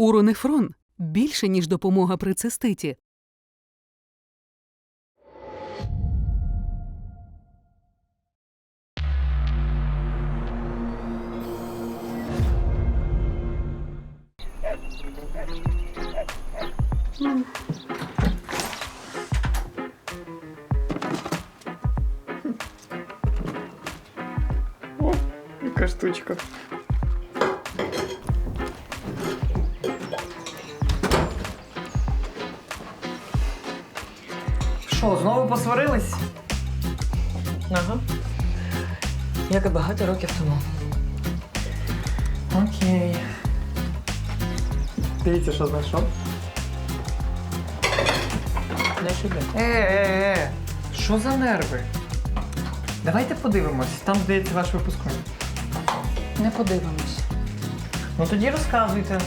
Уронефрон більше, ніж допомога при циститі. Яка штучка. Що, знову посварились? Ага. Як і багато років тому. Окей. Дивіться, що знайшов. Не сюди. Е, е, е. Що за нерви? Давайте подивимось. Там, здається, ваш випускник. Не подивимось. Ну тоді розказуйте.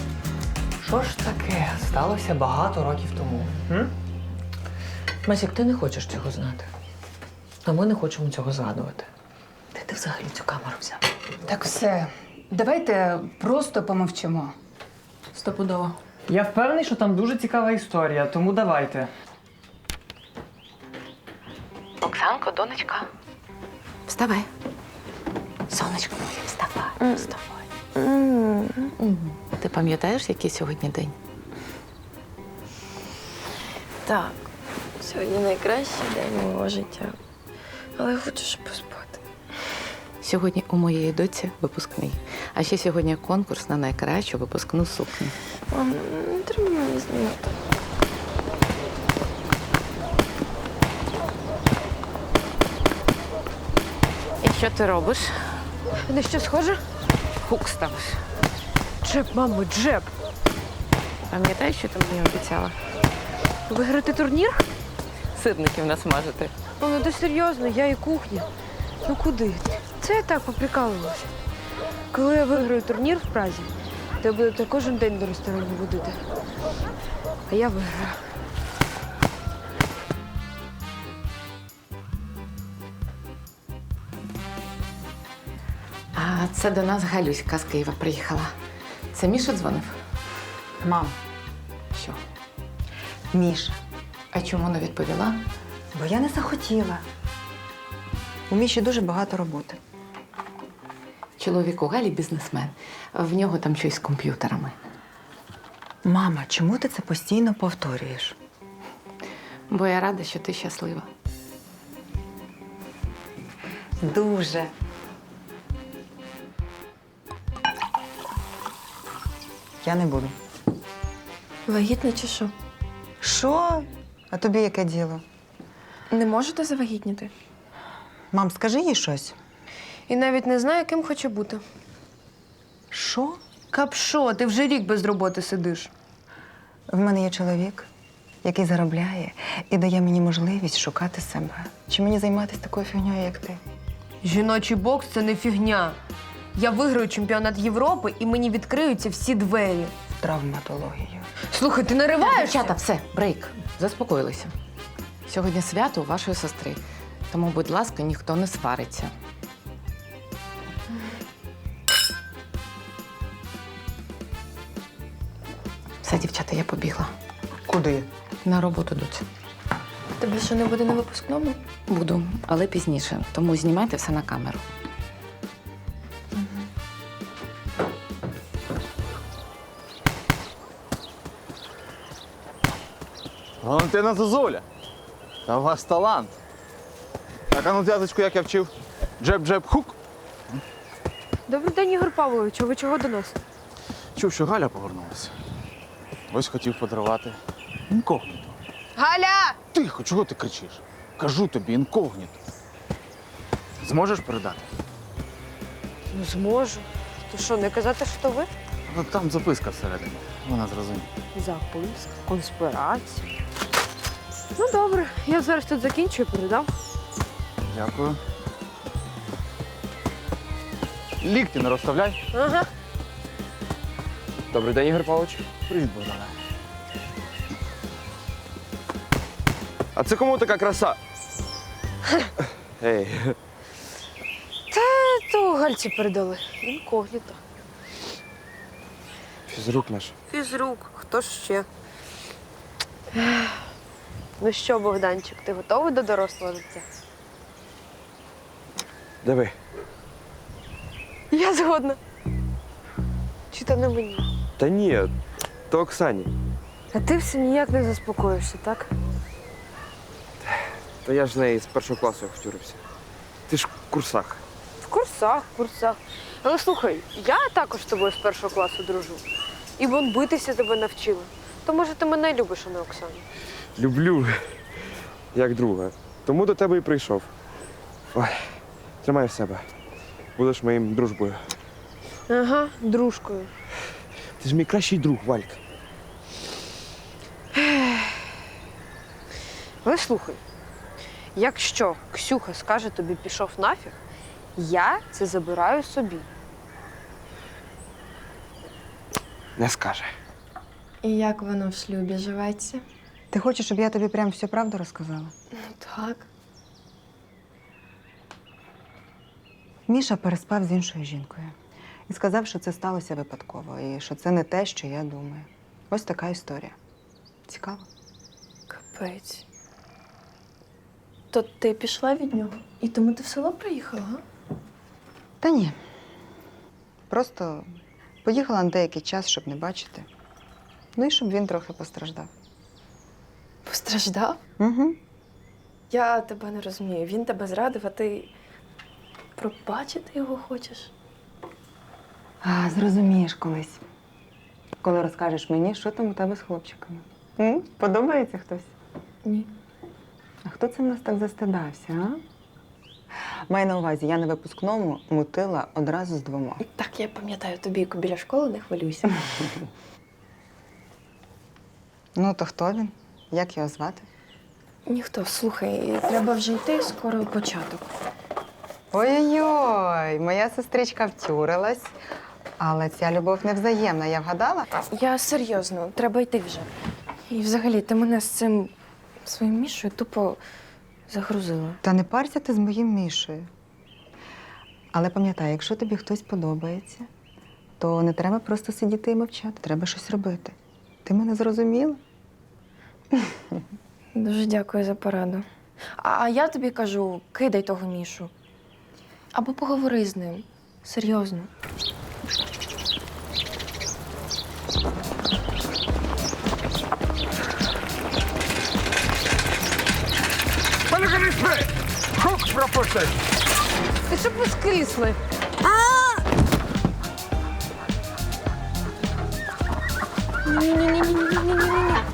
Що ж таке сталося багато років тому? М? Масік, ти не хочеш цього знати. А ми не хочемо цього згадувати. Де ти взагалі цю камеру взяв? Так все. Давайте просто помовчимо. Стопудово. Я впевнений, що там дуже цікава історія, тому давайте. Оксанко, донечка. Вставай. Сонечко моє, вставай. Вставай. Ти пам'ятаєш, який сьогодні день? Так, сьогодні найкращий день мого життя. Але я хочу ще поспати. Сьогодні у моєї доці випускний. А ще сьогодні конкурс на найкращу випускну сукню. Мам, не треба мені знімати. І що ти робиш? На що схоже? Хук ставиш. Джеб, мамо, джеб. Пам'ятаєш, що ти мені обіцяла? Виграти турнір? Сирників насмажити. О, ну ти серйозно, я і кухня. Ну куди? Це я так поприкалувалася. Коли я виграю турнір в Празі, то я буду кожен день до ресторану водити. А я виграю. А це до нас Галюська з Києва приїхала. Це Міша дзвонив? Мам? Міша, А чому не відповіла? бо я не захотіла. У Міші дуже багато роботи. Чоловік у Галі бізнесмен. В нього там щось з комп'ютерами. Мама, чому ти це постійно повторюєш? Бо я рада, що ти щаслива. Дуже. Я не буду. Вагітна чи що? Що? А тобі яке діло? Не можете завагітніти? Мам, скажи їй щось. І навіть не знаю, ким хочу бути. Що? Капшо, ти вже рік без роботи сидиш. В мене є чоловік, який заробляє і дає мені можливість шукати себе. Чи мені займатися такою фігньою, як ти? Жіночий бокс це не фігня. Я виграю чемпіонат Європи і мені відкриються всі двері. Травматологією. Слухай, ти нариваєшся? Дівчата, все, брейк. Заспокоїлися. Сьогодні свято у вашої сестри. Тому, будь ласка, ніхто не свариться. Все, дівчата, я побігла. Куди? На роботу доці. Тебе що не буде на випускному? Буду, але пізніше. Тому знімайте все на камеру. Валентина Зозуля. Та у вас талант. Так, а ну зв'язочку, як я вчив. Джеб-джеб-хук. Добрий день, Ігор Павлович. Ви чого до нас? Чув, що Галя повернулася. Ось хотів подарувати. Інкогніто. Галя! Тихо, чого ти кричиш? Кажу тобі, інкогніто. Зможеш передати? Ну, зможу. То що, не казати, що то ви? Ну, там записка всередині. Вона зрозуміє. Записка, конспірація. Ну, добре, я зараз тут закінчу і передам. Дякую. Лікті не розставляй. Ага. Добрий день, Ігор Павлович. Привіт, Богдане. А це кому така краса? Ей, То Гальці передали. Інкогніто. Фізрук наш. Фізрук, хто ж ще? Ну що, Богданчик, ти готовий до дорослого життя? Диви. Я згодна. Чи то не мені? Та ні, то Оксані. А ти все ніяк не заспокоїшся, так? Та я ж з неї з першого класу втюрився. Ти ж в курсах. В курсах, в курсах. Але слухай, я також з тобою з першого класу дружу. І вон битися тебе навчила. То може ти мене любиш, а не Оксану? Люблю, як друга. Тому до тебе і прийшов. Ой, тримай в себе. Будеш моїм дружбою. Ага, дружкою. Ти ж мій кращий друг, Валька. Але слухай, якщо Ксюха скаже тобі пішов нафіг, я це забираю собі. Не скаже. І як воно в шлюбі живеться? Ти хочеш, щоб я тобі прям всю правду розказала? Так. Міша переспав з іншою жінкою і сказав, що це сталося випадково, і що це не те, що я думаю. Ось така історія. Цікаво. Капець. То ти пішла від нього? І тому ти в село приїхала, га? Та ні. Просто поїхала на деякий час, щоб не бачити. Ну і щоб він трохи постраждав. Постраждав? Угу. Я тебе не розумію. Він тебе зрадив, а ти пробачити його хочеш? А, зрозумієш колись. Коли розкажеш мені, що там у тебе з хлопчиками. М? Подобається хтось? Ні. А хто це в нас так застидався, а? Маю на увазі, я на випускному мутила одразу з двома. Так, я пам'ятаю, тобі біля школи не хвилюйся. Ну, то хто він? Як його звати? Ніхто, слухай, треба вже йти, скоро початок. Ой-ой-ой, моя сестричка втюрилась. Але ця любов невзаємна, я вгадала? Я серйозно, треба йти вже. І взагалі, ти мене з цим своїм мішою тупо загрузила. Та не парся ти з моїм Мішею. Але пам'ятай, якщо тобі хтось подобається, то не треба просто сидіти і мовчати, треба щось робити. Ти мене зрозуміла? Дуже дякую за пораду. А а я тобі кажу, кидай того мішу. Або поговори з ним. Серйозно. Ти щоб воскресли. Ти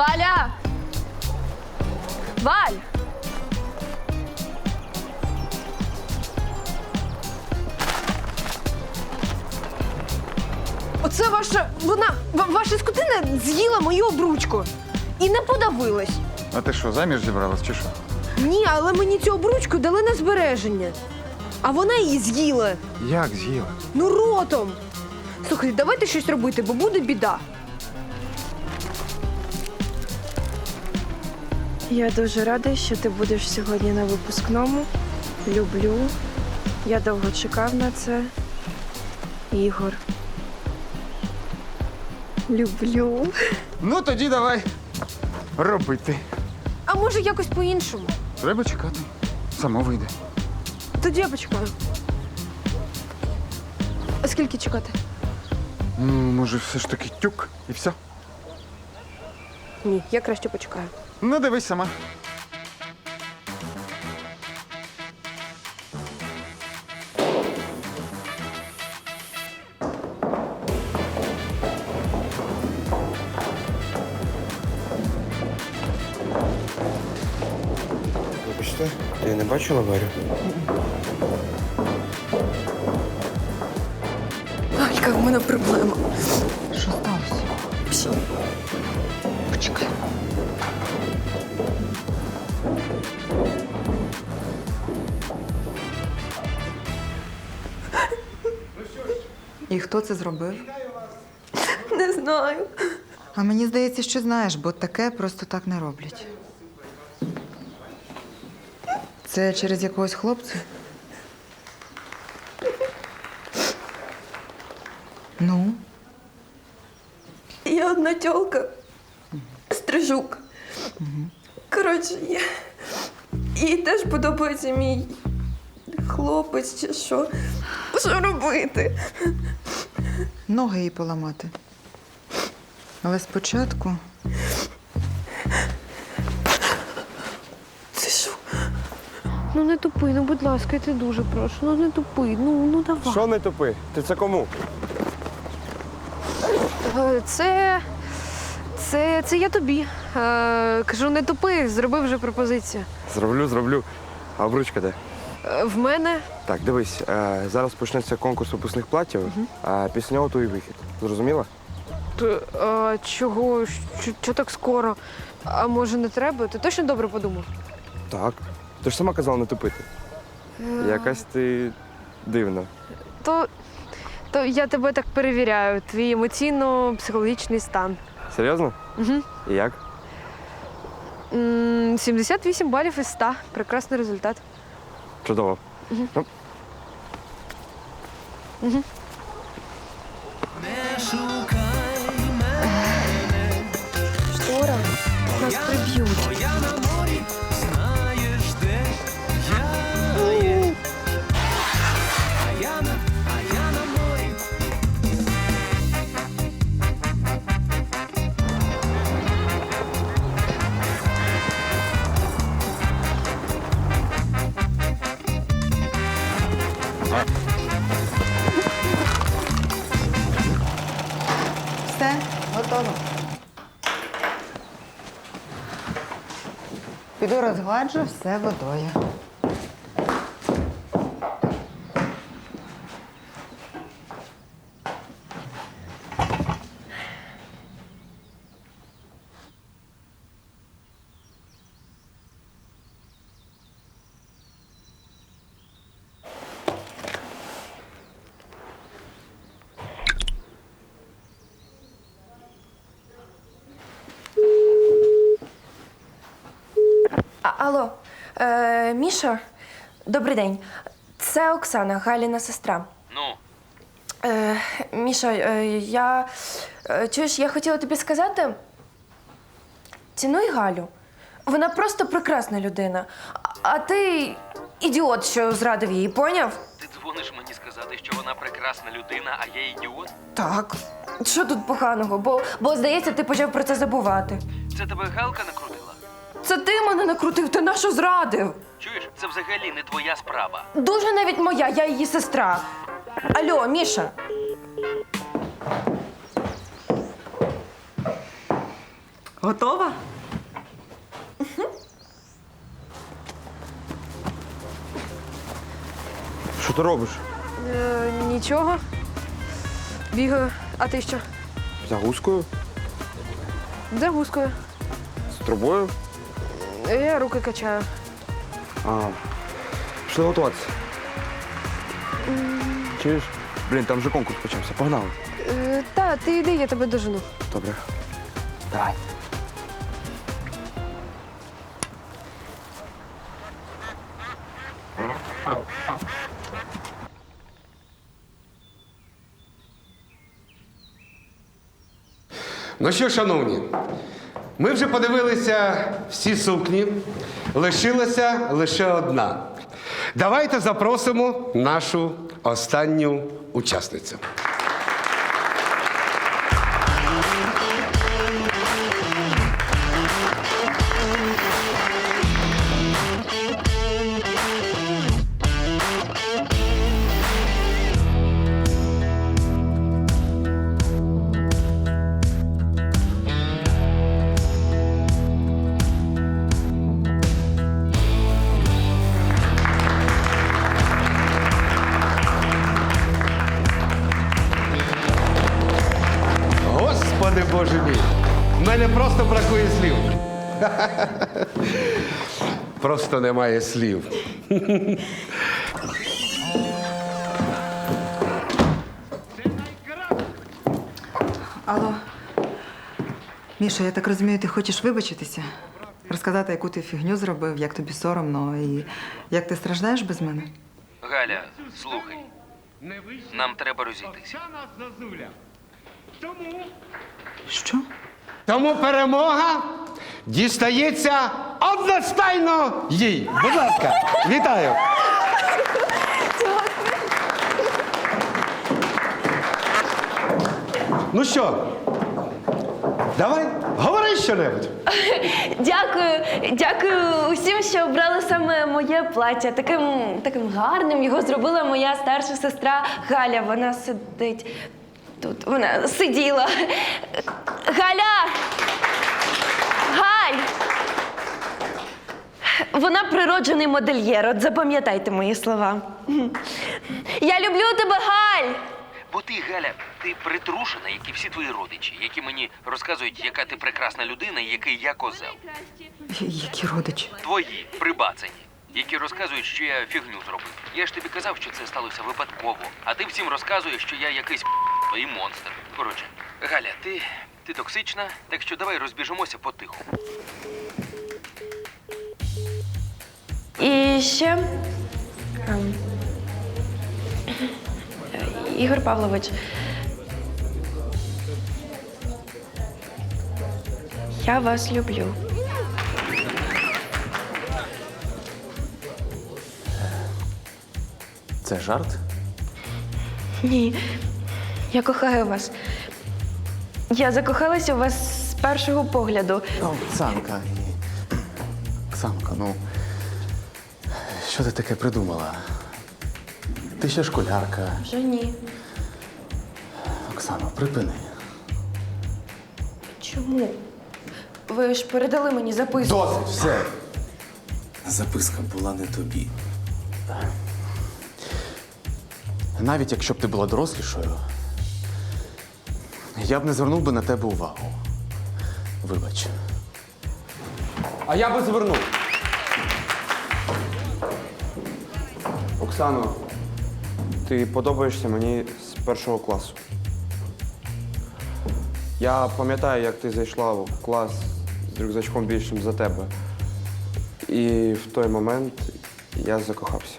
Валя! Валь! Оце ваша. Вона. ва- Ваша скотина з'їла мою обручку. І не подавилась. А ти що, заміж зібралась чи що? Ні, але мені цю обручку дали на збереження. А вона її з'їла. Як з'їла? Ну, ротом. Слухай, давайте щось робити, бо буде біда. Я дуже рада, що ти будеш сьогодні на випускному. Люблю. Я довго чекав на це. Ігор. Люблю. Ну тоді давай робити. А може якось по-іншому? Треба чекати. Само вийде. Тоді я почекаю. А скільки чекати? Ну, може, все ж таки тюк і все. Ні, я краще почекаю. Ну, дивись сама. Вибачте, ти не бачила Варю? Алька, в мене проблема. Що сталося? Псі. Почекай. Хто це зробив? Не знаю. А мені здається, що знаєш, бо таке просто так не роблять. Це через якогось хлопця? Ну, Є одна тьолка. Стрижук. Коротше, я... їй теж подобається мій хлопець чи що. Що робити? Ноги їй поламати. Але спочатку Це що? Ну не тупи, ну будь ласка, я тебе дуже прошу. Ну не тупи, ну, ну давай. Що не тупи? Ти це кому? Е, Це. Це, це я тобі. Е, кажу, не тупи, зроби вже пропозицію. Зроблю, зроблю. А обручка де? Е, в мене Так, дивись, е, зараз почнеться конкурс випускних платів, а після нього твій вихід. Зрозуміла? Т- а, чого? Що, що так скоро? А може не треба? Ти точно добре подумав? Так. Ти ж сама казала не тупити. Якась ти дивна. То, то я тебе так перевіряю, твій емоційно-психологічний стан. Серйозно? Угу. І як? 78 балів із 100. Прекрасний результат. Чудово. Ну, 嗯哼。Розгладжу все водою. Алло, е, Міша, добрий день. Це Оксана, Галіна сестра. Ну, Е, Міша, е, я. е, Чуєш, я хотіла тобі сказати. Цінуй Галю. Вона просто прекрасна людина. А- А ти ідіот, що зрадив її, поняв? ти дзвониш мені сказати, що вона прекрасна людина, а я ідіот? Так. Що тут поганого? Бо, бо здається, ти почав про це забувати. Це тебе галка накрутила? Це ти мене накрутив, ти нашу зрадив. Чуєш, це взагалі не твоя справа. Дуже навіть моя, я її сестра. Алло, Міша. Готова? що ти робиш? Е, нічого. Бігаю. А ти що? За гускою? За гускою. З трубою? Я руки качаю. А. Пішли готуватися. Чуєш? Блін, там вже конкурс почався. Погнали. Е, та, ти йди, я тебе дожену. Добре. Давай. Ну що, шановні, ми вже подивилися всі сукні. Лишилася лише одна. Давайте запросимо нашу останню учасницю. Просто немає слів. Алло. Міша, я так розумію, ти хочеш вибачитися? Розказати, яку ти фігню зробив, як тобі соромно і як ти страждаєш без мене? Галя, слухай. Нам треба розійтися. Що? Тому перемога дістається одностайно їй. Будь ласка, вітаю. Ну що, давай, говори що-небудь. Дякую, дякую усім, що обрали саме моє плаття. Таким, таким гарним його зробила моя старша сестра Галя. Вона сидить тут. Вона сиділа. Галя! Галь! Вона природжений модельєр. От запам'ятайте мої слова. Я люблю тебе, Галь! Бо ти, Галя, ти притрушена, як і всі твої родичі, які мені розказують, яка ти прекрасна людина і який я козел. Які родичі? Твої прибацані, які розказують, що я фігню зробив. Я ж тобі казав, що це сталося випадково, а ти всім розказуєш, що я якийсь і монстр. Коротше, Галя, ти, ти токсична, так що давай розбіжимося потиху. І ще. ем, Ігор Павлович. Я вас люблю. Це жарт? Ні. Я кохаю вас. Я закохалася у вас з першого погляду. Оксанка. Оксанка, ну. Що ти таке придумала? Ти ще школярка. Вже ні. Оксано, припини. Чому? Ви ж передали мені записку. Досить, все. Записка була не тобі. Навіть якщо б ти була дорослішою, я б не звернув би на тебе увагу. Вибач. А я би звернув. Оксано, ти подобаєшся мені з першого класу. Я пам'ятаю, як ти зайшла в клас з рюкзачком більшим за тебе. І в той момент я закохався.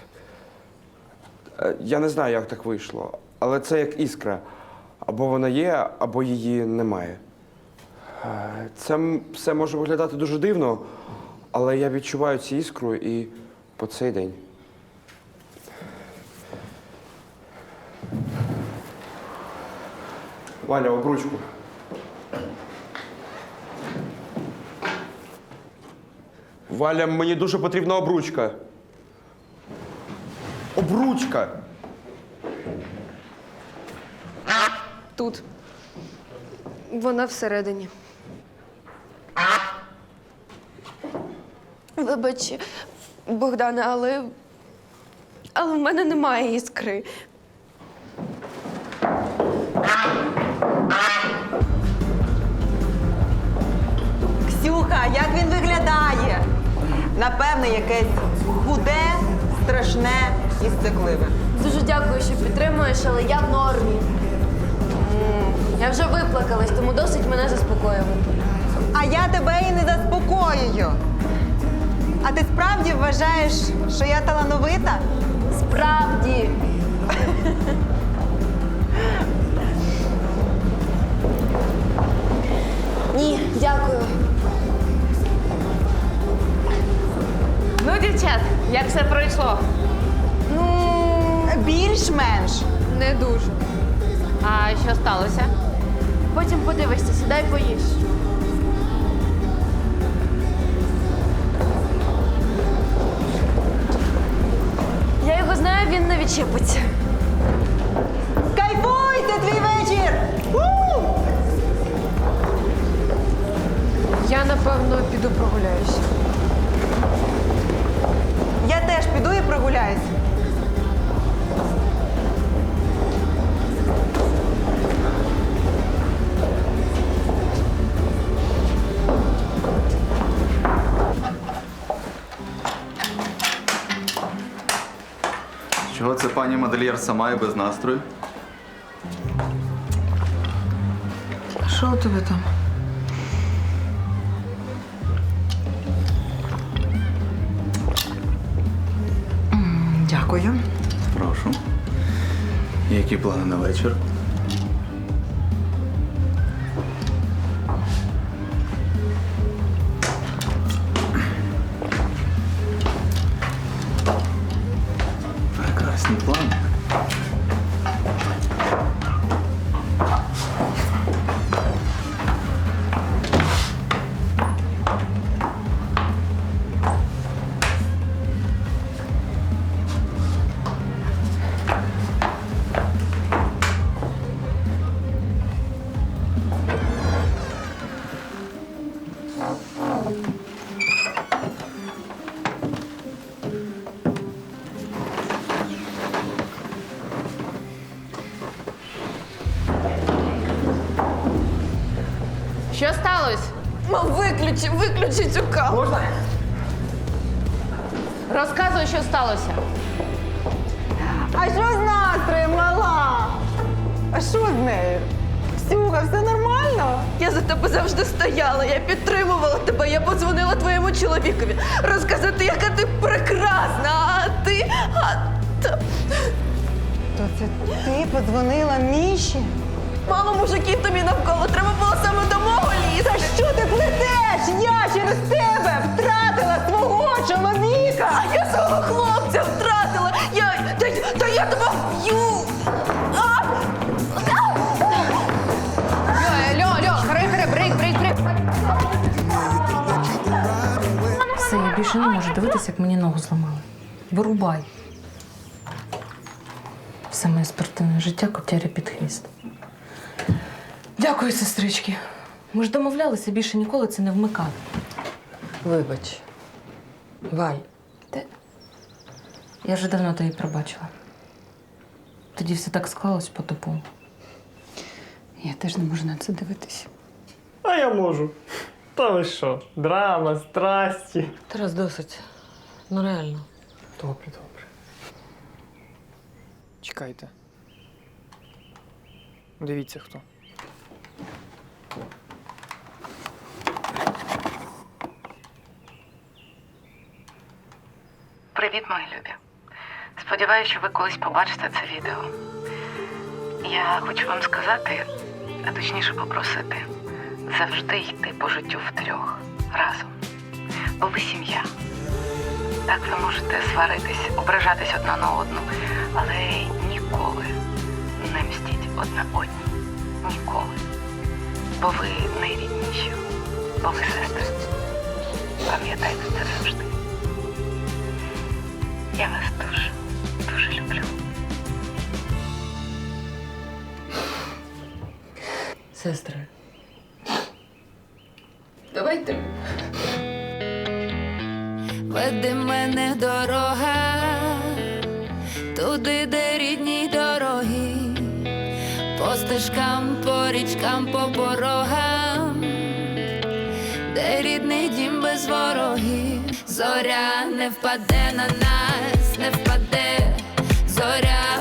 Е, Я не знаю, як так вийшло, але це як іскра. Або вона є, або її немає. Е, Це все може виглядати дуже дивно, але я відчуваю цю іскру і по цей день. Валя, обручку. Валя, мені дуже потрібна обручка. Обручка! Тут. Вона всередині. Вибач, Богдане, але. Але в мене немає іскри. Ксюха, як він виглядає? Напевне, якесь худе, страшне і стекливе. Дуже дякую, що підтримуєш, але я в нормі. Я вже виплакалась, тому досить мене заспокоювати. А я тебе і не заспокоюю. А ти справді вважаєш, що я талановита? Справді. Ні, дякую. Ну, дівчат, як все пройшло? Ну, Більш-менш. Не дуже. А що сталося? Потім подивишся, сідай поїж. Я його знаю, він не відчепиться. Кайфуй, це твій вечір! У! Я, напевно, піду прогуляюся. Пані модельєр сама і без настрою? Що у тебе там? Дякую. Прошу. Які плани на вечір? Прекрасні плани. Виключи, виключи цю камеру. Можна? Розказуй, що сталося. А що з настроєм, мала? А що з нею? Ксюха, все нормально? Я за тебе завжди стояла, я підтримувала тебе, я подзвонила твоєму чоловікові розказати, яка ти прекрасна, а ти. А... та- То це ти подзвонила Міші? Мало мужиків тобі навколо, треба було Та що ти плетеш? Я через тебе втратила свого чоловіка! А я свого хлопця втратила! Я. Та, та я тебе вб'ю! А! Льо, Льо, харе, харе, брейк, брейк, брейк. Все, я більше не можу дивитися, як мені ногу зламали. Вирубай. Все моє спортивне життя котяря під хвіст. Дякую, сестрички. Ми ж домовлялися більше ніколи це не вмикати. Вибач. Валь. Я вже давно тобі пробачила. Тоді все так склалось по тупому. Я теж не можу на це дивитися. А я можу. Та ви що? Драма, страсті. Тарас, досить. Ну реально. Добре, добре. Чекайте. Дивіться хто. Привіт, мої любі. Сподіваюся, що ви колись побачите це відео. Я хочу вам сказати, а точніше попросити, завжди йти по життю втрьох разом. Бо ви сім'я. Так ви можете сваритись, ображатись одна на одну, але ніколи не мстіть одна одній. Ніколи. Бо ви найрідніші, бо ви сестри. Пам'ятайте це завжди. Я вас дуже, дуже люблю. Сестри. Давайте. Веди мене дорога, туди, де рідні дороги, по стежкам, по річкам, по порогам, де рідний дім без ворогів, зоря не впаде на нас, не впаде, зоря